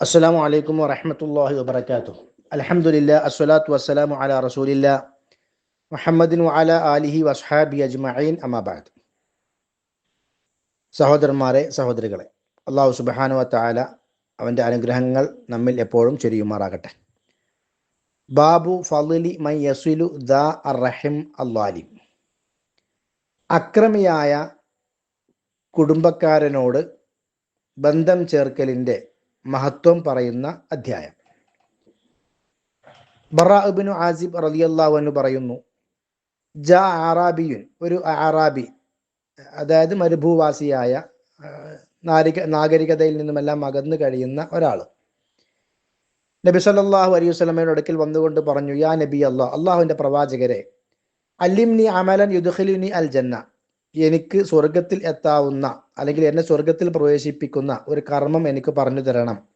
അസ്സലാമു അലൈക്കും വറഹമത്തല്ലാഹി വബർക്കാത്തു അലഹമുല്ല അസ്സലാത്തു വസ്സലാമു അല റസൂലില്ല മുഹമ്മദിൻ വാല അലിഹി വസ്ഹാബി അജ്മഈൻ. അമാബാദ് സഹോദരന്മാരെ സഹോദരികളെ അള്ളാഹു സുബാനു താല അവന്റെ അനുഗ്രഹങ്ങൾ നമ്മിൽ എപ്പോഴും ചെരിയുമാറാകട്ടെ. ബാബു ഫലി മൈ യസുലു ദ അറഹിം അള്ളാലിം അക്രമിയായ കുടുംബക്കാരനോട് ബന്ധം ചേർക്കലിന്റെ മഹത്വം പറയുന്ന അധ്യായം. ബറാബിനു ആസിബ് റലിയല്ലാവനു പറയുന്നു ജ ആറാബിയുൻ ഒരു ആറാബി അതായത് മരുഭൂവാസിയായ നാരിക നാഗരികതയിൽ നിന്നുമെല്ലാം അകന്നു കഴിയുന്ന ഒരാൾ നബി സല്ലാഹു അലൈഹി വസ്ലമയുടെ അടുക്കൽ വന്നുകൊണ്ട് പറഞ്ഞു യാ നബി അള്ളാഹ് അള്ളാഹുവിന്റെ പ്രവാചകരെ അല്ലിംനി അമലൻ യുദ്ഖലിനി അൽ ജന്ന എനിക്ക് സ്വർഗത്തിൽ എത്താവുന്ന അല്ലെങ്കിൽ എന്നെ സ്വർഗത്തിൽ പ്രവേശിപ്പിക്കുന്ന ഒരു കർമ്മം എനിക്ക് പറഞ്ഞു തരണം.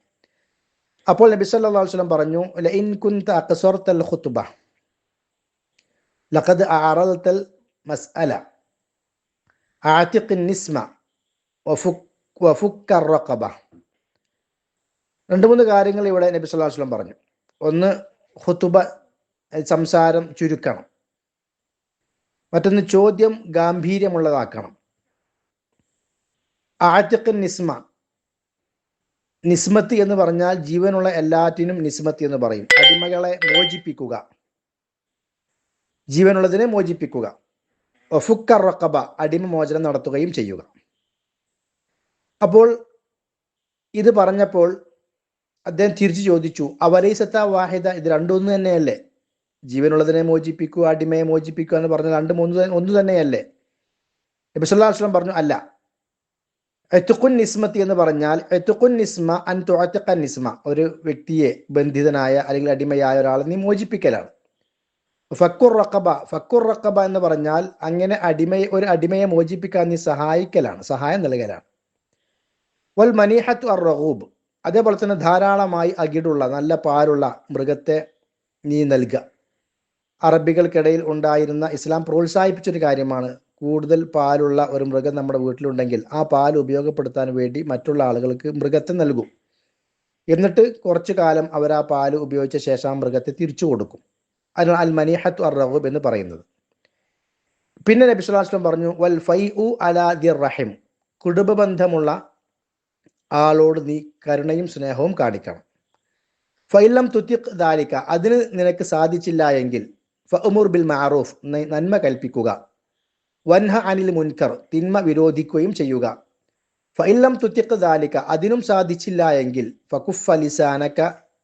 അപ്പോൾ നബി സല്ലല്ലാഹു അലൈഹി വസല്ലം പറഞ്ഞു ലഇൻ ഖുത്ബ രണ്ട് മൂന്ന് കാര്യങ്ങൾ ഇവിടെ നബി സല്ലല്ലാഹു അലൈഹി വസല്ലം പറഞ്ഞു. ഒന്ന് ഹുത്തുബ സംസാരം ചുരുക്കണം. മറ്റൊന്ന് ചോദ്യം ഗാംഭീര്യമുള്ളതാക്കണം. ആറ്റക്കൻ നിസ്മ. നിസ്മത്ത് എന്ന് പറഞ്ഞാൽ ജീവനുള്ള എല്ലാറ്റിനും നിസ്മത്ത് എന്ന് പറയും. അടിമകളെ മോചിപ്പിക്കുക. ജീവനുള്ളതിനെ മോചിപ്പിക്കുക. ഒഫുക്ക റക്കബ അടിമ മോചനം നടത്തുകയും ചെയ്യുക. അപ്പോൾ ഇത് പറഞ്ഞപ്പോൾ അദ്ദേഹം തിരിച്ചു ചോദിച്ചു അവലൈസത്ത വാഹിദ ഇത് രണ്ടൊന്നു തന്നെയല്ലേ ജീവനുള്ളതിനെ മോചിപ്പിക്കുക അടിമയെ മോചിപ്പിക്കുക എന്ന് പറഞ്ഞ രണ്ട് മൂന്ന് ഒന്ന് തന്നെയല്ലേ? നബിസ്വല്ലാസ്ലം പറഞ്ഞു അല്ല. എത്തുക്കുൻ നിസ്മത്തി എന്ന് പറഞ്ഞാൽ എത്തുക്കുൻ നിസ്മ അൻ തുഴത്തക്കൻ നിസ്മ. ഒരു വ്യക്തിയെ ബന്ധിതനായ അല്ലെങ്കിൽ അടിമയായ ഒരാളെ നീ മോചിപ്പിക്കലാണ്. ഫക്കുർ റക്കബ ഫക്കുർ റക്കബ എന്ന് പറഞ്ഞാൽ അങ്ങനെ അടിമയെ ഒരു അടിമയെ മോചിപ്പിക്കാൻ നീ സഹായിക്കലാണ് സഹായം നൽകലാണ്. വൽ മനീഹത്ത് അർ റഹൂബ് അതേപോലെ തന്നെ ധാരാളമായി അകിടുള്ള നല്ല പാലുള്ള മൃഗത്തെ നീ നൽകുക അറബികൾക്കിടയിൽ ഉണ്ടായിരുന്ന ഇസ്ലാം പ്രോത്സാഹിപ്പിച്ചൊരു കാര്യമാണ് കൂടുതൽ പാലുള്ള ഒരു മൃഗം നമ്മുടെ വീട്ടിലുണ്ടെങ്കിൽ ആ പാൽ ഉപയോഗപ്പെടുത്താൻ വേണ്ടി മറ്റുള്ള ആളുകൾക്ക് മൃഗത്തെ നൽകും. എന്നിട്ട് കുറച്ചു കാലം അവർ ആ പാൽ ഉപയോഗിച്ച ശേഷം ആ മൃഗത്തെ തിരിച്ചു കൊടുക്കും. അതിനാണ് അൽ മനീഹത്ത് അർ റഹൂബ് എന്ന് പറയുന്നത്. പിന്നെ നബി സ്വലാസ്ലം പറഞ്ഞു വൽ ഫൈ ഉ അലാ ദിർ റഹിം. കുടുംബബന്ധമുള്ള ആളോട് നീ കരുണയും സ്നേഹവും കാണിക്കണം. ഫൈലം തുത്തിഖ് ദാലിക്ക അതിന് നിനക്ക് സാധിച്ചില്ല എങ്കിൽ ഫഅമുർ ബിൽ മാറൂഫ് നന്മ കൽപ്പിക്കുക. വൻഹ അനിൽ മുൻകർ തിന്മ വിരോധിക്കുകയും ചെയ്യുക. ഫൈല്ലം തുത്തിക്ക് ദാലിക്ക അതിനും സാധിച്ചില്ല എങ്കിൽ ഫകുഫ് അലിസാനക്ക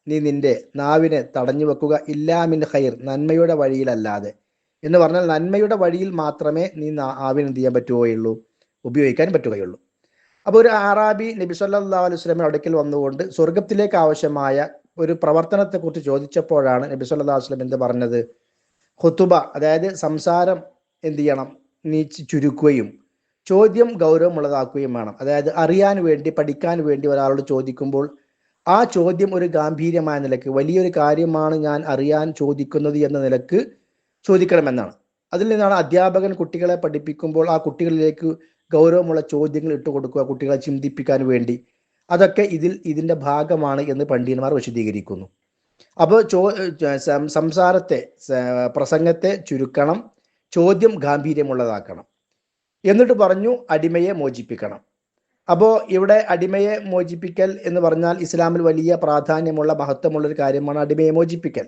നീ നിന്റെ നാവിനെ തടഞ്ഞു വെക്കുക ഇല്ലാമിൻ ഖൈർ നന്മയുടെ വഴിയിലല്ലാതെ. എന്ന് പറഞ്ഞാൽ നന്മയുടെ വഴിയിൽ മാത്രമേ നീ നാവിന് എന്ത് ചെയ്യാൻ പറ്റുകയുള്ളൂ ഉപയോഗിക്കാൻ പറ്റുകയുള്ളൂ. അപ്പോൾ ഒരു ആറാബി നബി സല്ലാ അലൈഹി സ്വലമിന്റെ അടുക്കൽ വന്നുകൊണ്ട് സ്വർഗത്തിലേക്ക് ആവശ്യമായ ഒരു പ്രവർത്തനത്തെക്കുറിച്ച് ചോദിച്ചപ്പോഴാണ് നബി സല്ലാ വസ്ലം എന്ത് പറഞ്ഞത്? ഹുത്തുബ അതായത് സംസാരം എന്ത് ചെയ്യണം? നീ ചുരുക്കുകയും ചോദ്യം ഗൗരവമുള്ളതാക്കുകയും വേണം. അതായത് അറിയാൻ വേണ്ടി പഠിക്കാൻ വേണ്ടി ഒരാളോട് ചോദിക്കുമ്പോൾ ആ ചോദ്യം ഒരു ഗാംഭീര്യമായ നിലയ്ക്ക് വലിയൊരു കാര്യമാണ് ഞാൻ അറിയാൻ ചോദിക്കുന്നത് എന്ന നിലയ്ക്ക് ചോദിക്കണമെന്നാണ്. അതിൽ നിന്നാണ് അധ്യാപകൻ കുട്ടികളെ പഠിപ്പിക്കുമ്പോൾ ആ കുട്ടികളിലേക്ക് ഗൗരവമുള്ള ചോദ്യങ്ങൾ ഇട്ട് കൊടുക്കുക കുട്ടികളെ ചിന്തിപ്പിക്കാൻ വേണ്ടി. അതൊക്കെ ഇതിൽ ഇതിന്റെ ഭാഗമാണ് എന്ന് പണ്ഡിതന്മാർ വിശദീകരിക്കുന്നു. അപ്പോൾ ചോ സംസാരത്തെ പ്രസംഗത്തെ ചുരുക്കണം ചോദ്യം ഗാംഭീര്യമുള്ളതാക്കണം. എന്നിട്ട് പറഞ്ഞു അടിമയെ മോചിപ്പിക്കണം. അപ്പോൾ ഇവിടെ അടിമയെ മോചിപ്പിക്കൽ എന്ന് പറഞ്ഞാൽ ഇസ്ലാമിൽ വലിയ പ്രാധാന്യമുള്ള മഹത്വമുള്ള ഒരു കാര്യമാണ് അടിമയെ മോചിപ്പിക്കൽ.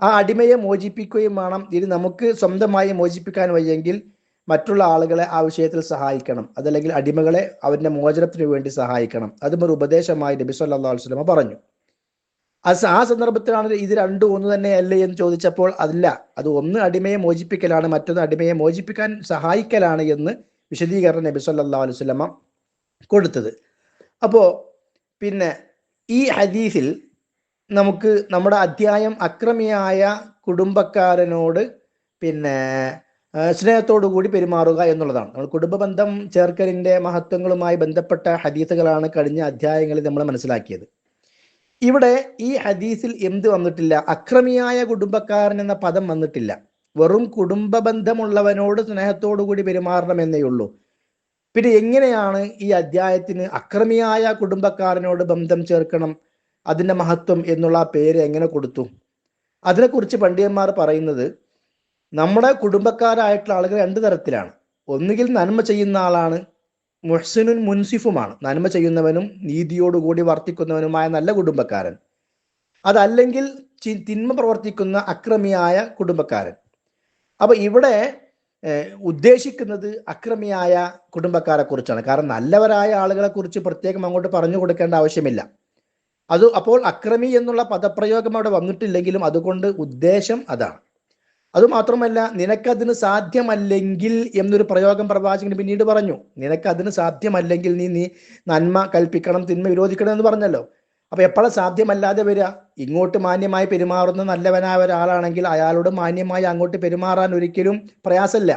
ആ അടിമയെ മോചിപ്പിക്കുകയും വേണം. ഇനി നമുക്ക് സ്വന്തമായി മോചിപ്പിക്കാൻ വയ്യെങ്കിൽ മറ്റുള്ള ആളുകളെ ആ വിഷയത്തിൽ സഹായിക്കണം. അതല്ലെങ്കിൽ അടിമകളെ അവരുടെ മോചനത്തിന് വേണ്ടി സഹായിക്കണം. അതും ഒരു ഉപദേശമായി നബി സല്ലാ വസ്ലമ പറഞ്ഞു. ആ സന്ദർഭത്തിലാണ് ഇത് രണ്ടും ഒന്ന് തന്നെ അല്ലേ എന്ന് ചോദിച്ചപ്പോൾ അതില്ല. അത് ഒന്ന് അടിമയെ മോചിപ്പിക്കലാണ് മറ്റൊന്ന് അടിമയെ മോചിപ്പിക്കാൻ സഹായിക്കലാണ് എന്ന് വിശദീകരണം നബി സല്ലാ അലുസല്ലമ്മ കൊടുത്തത്. അപ്പോ പിന്നെ ഈ ഹദീസിൽ നമുക്ക് നമ്മുടെ അധ്യായം അക്രമിയായ കുടുംബക്കാരനോട് പിന്നെ സ്നേഹത്തോടു കൂടി പെരുമാറുക എന്നുള്ളതാണ്. നമ്മൾ കുടുംബ ബന്ധം ചേർക്കലിന്റെ മഹത്വങ്ങളുമായി ബന്ധപ്പെട്ട ഹദീസുകളാണ് കഴിഞ്ഞ അധ്യായങ്ങളിൽ നമ്മൾ മനസ്സിലാക്കിയത്. ഇവിടെ ഈ ഹദീസിൽ എന്ത് വന്നിട്ടില്ല? അക്രമിയായ കുടുംബക്കാരൻ എന്ന പദം വന്നിട്ടില്ല. വെറും കുടുംബ ബന്ധമുള്ളവനോട് സ്നേഹത്തോടു കൂടി പെരുമാറണം എന്നേ ഉള്ളൂ. പിന്നെ എങ്ങനെയാണ് ഈ അധ്യായത്തിന് അക്രമിയായ കുടുംബക്കാരനോട് ബന്ധം ചേർക്കണം? അതിന്റെ മഹത്വം എന്നുള്ള പേര് എങ്ങനെ കൊടുത്തു? അതിനെക്കുറിച്ച് പണ്ഡിതന്മാർ പറയുന്നത് നമ്മുടെ കുടുംബക്കാരായിട്ടുള്ള ആളുകൾ രണ്ട് തരത്തിലാണ്. ഒന്നുകിൽ നന്മ ചെയ്യുന്ന ആളാണ് മുഹ്സിനും മുൻസിഫുമാണ്. നന്മ ചെയ്യുന്നവനും നീതിയോടുകൂടി വർത്തിക്കുന്നവനുമായ നല്ല കുടുംബക്കാരൻ. അതല്ലെങ്കിൽ തിന്മ പ്രവർത്തിക്കുന്ന അക്രമിയായ കുടുംബക്കാരൻ. അപ്പൊ ഇവിടെ ഉദ്ദേശിക്കുന്നത് അക്രമിയായ കുടുംബക്കാരെ കുറിച്ചാണ് കാരണം നല്ലവരായ ആളുകളെ കുറിച്ച് പ്രത്യേകം അങ്ങോട്ട് പറഞ്ഞു കൊടുക്കേണ്ട ആവശ്യമില്ല. അത് അപ്പോൾ അക്രമി എന്നുള്ള പദപ്രയോഗം അവിടെ വന്നിട്ടില്ലെങ്കിലും അതുകൊണ്ട് ഉദ്ദേശം അതാണ്. അതുമാത്രമല്ല നിനക്കതിന് സാധ്യമല്ലെങ്കിൽ എന്നൊരു പ്രയോഗം പ്രവാചകൻ പിന്നീട് പറഞ്ഞു. നിനക്കതിന് സാധ്യമല്ലെങ്കിൽ നീ നീ നന്മ കൽപ്പിക്കണം തിന്മ വിരോധിക്കണം എന്ന് പറഞ്ഞല്ലോ. അപ്പൊ എപ്പോഴും സാധ്യമല്ലാതെ വരിക? ഇങ്ങോട്ട് മാന്യമായി പെരുമാറുന്ന നല്ലവനായ ഒരാളാണെങ്കിൽ അയാളോട് മാന്യമായി അങ്ങോട്ട് പെരുമാറാൻ ഒരിക്കലും പ്രയാസമില്ല.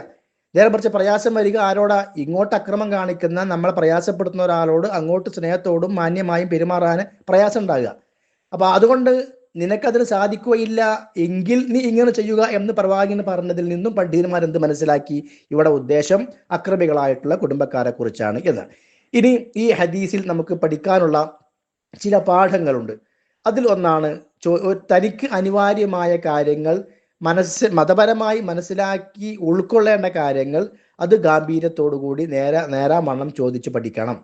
നേരെ കുറച്ച് പ്രയാസം വരിക ആരോടാ? ഇങ്ങോട്ട് അക്രമം കാണിക്കുന്ന നമ്മൾ പ്രയാസപ്പെടുത്തുന്ന ഒരാളോട് അങ്ങോട്ട് സ്നേഹത്തോടും മാന്യമായും പെരുമാറാൻ പ്രയാസം ഉണ്ടാകുക. അപ്പൊ അതുകൊണ്ട് നിനക്കതിന് സാധിക്കുകയില്ല എങ്കിൽ നീ ഇങ്ങനെ ചെയ്യുക എന്ന് പ്രവാചകൻ പറഞ്ഞതിൽ നിന്നും പണ്ഡിതന്മാർ എന്ത് മനസ്സിലാക്കി? ഇവിടെ ഉദ്ദേശം അക്രമികളായിട്ടുള്ള കുടുംബക്കാരെ കുറിച്ചാണ് എന്ന്. ഇനി ഈ ഹദീസിൽ നമുക്ക് പഠിക്കാനുള്ള ചില പാഠങ്ങളുണ്ട്. അതിൽ ഒന്നാണ് തനിക്ക് അനിവാര്യമായ കാര്യങ്ങൾ മനസ്സ് മതപരമായി മനസ്സിലാക്കി ഉൾക്കൊള്ളേണ്ട കാര്യങ്ങൾ അത് ഗാംഭീര്യത്തോടുകൂടി നേരാ നേരാമണ്ണം ചോദിച്ച് പഠിക്കണം.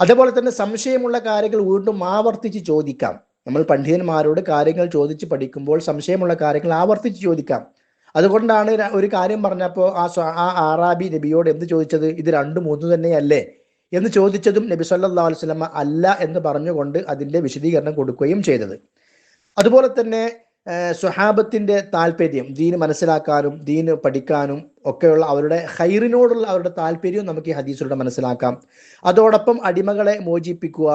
അതേപോലെ തന്നെ സംശയമുള്ള കാര്യങ്ങൾ വീണ്ടും ആവർത്തിച്ച് ചോദിക്കാം. നമ്മൾ പണ്ഡിതന്മാരോട് കാര്യങ്ങൾ ചോദിച്ച് പഠിക്കുമ്പോൾ സംശയമുള്ള കാര്യങ്ങൾ ആവർത്തിച്ച് ചോദിക്കാം. അതുകൊണ്ടാണ് ഒരു കാര്യം പറഞ്ഞപ്പോൾ ആ ആ ആറാബി നബിയോട് എന്ത് ചോദിച്ചത്? ഇത് രണ്ടു മൂന്ന് തന്നെയല്ലേ? എന്ന് ചോദിച്ചതും നബി സല്ലാ അലൈഹി വസല്ലമ അല്ല എന്ന് പറഞ്ഞുകൊണ്ട് അതിന്റെ വിശദീകരണം കൊടുക്കുകയും ചെയ്തത്. അതുപോലെ തന്നെ ഏഹ്, സ്വഹാബത്തിന്റെ താല്പര്യം ദീന് മനസ്സിലാക്കാനും ദീന് പഠിക്കാനും ഒക്കെയുള്ള അവരുടെ ഹൈറിനോടുള്ള അവരുടെ താല്പര്യവും നമുക്ക് ഈ ഹദീസിലൂടെ മനസ്സിലാക്കാം. അതോടൊപ്പം അടിമകളെ മോചിപ്പിക്കുക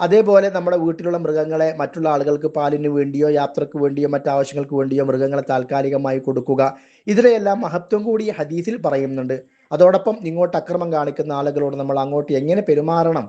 അതേപോലെ നമ്മുടെ വീട്ടിലുള്ള മൃഗങ്ങളെ മറ്റുള്ള ആളുകൾക്ക് പാലിന് വേണ്ടിയോ യാത്രയ്ക്ക് വേണ്ടിയോ മറ്റാവശ്യങ്ങൾക്ക് വേണ്ടിയോ മൃഗങ്ങളെ താൽക്കാലികമായി കൊടുക്കുക. ഇതിലെല്ലാം മഹത്വം കൂടി ഹദീസിൽ പറയുന്നുണ്ട്. അതോടൊപ്പം ഇങ്ങോട്ട് അക്രമം കാണിക്കുന്ന ആളുകളോട് നമ്മൾ അങ്ങോട്ട് എങ്ങനെ പെരുമാറണം?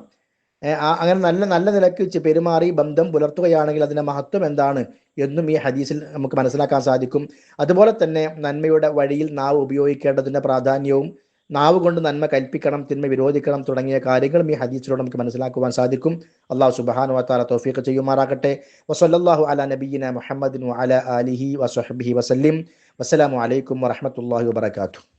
അങ്ങനെ നല്ല നല്ല നിലയ്ക്ക് പെരുമാറി ബന്ധം പുലർത്തുകയാണെങ്കിൽ അതിന്റെ മഹത്വം എന്താണ് എന്നും ഈ ഹദീസിൽ നമുക്ക് മനസ്സിലാക്കാൻ സാധിക്കും. അതുപോലെ തന്നെ നന്മയുടെ വഴിയിൽ നാവ് ഉപയോഗിക്കേണ്ടതിന്റെ പ്രാധാന്യവും നാവ് കൊണ്ട് നന്മ കൽപ്പിക്കണം തിന്മ വിരോധിക്കണം തുടങ്ങിയ കാര്യങ്ങളും ഈ ഹദീസിലൂടെ നമുക്ക് മനസ്സിലാക്കുവാൻ സാധിക്കും. അള്ളാഹു സുബാനു വാത്താല തോഫീഖ് ചെയ്യുമാറാകട്ടെ. വസല്ലല്ലാഹു അല നബീന മുഹമ്മദിൻ അല അലിഹി വസ്ഹബിഹി വസല്ലിം. വസ്സലാമു അലൈക്കും വറഹ്മത്തുള്ളാഹി വബറകാതുഹു.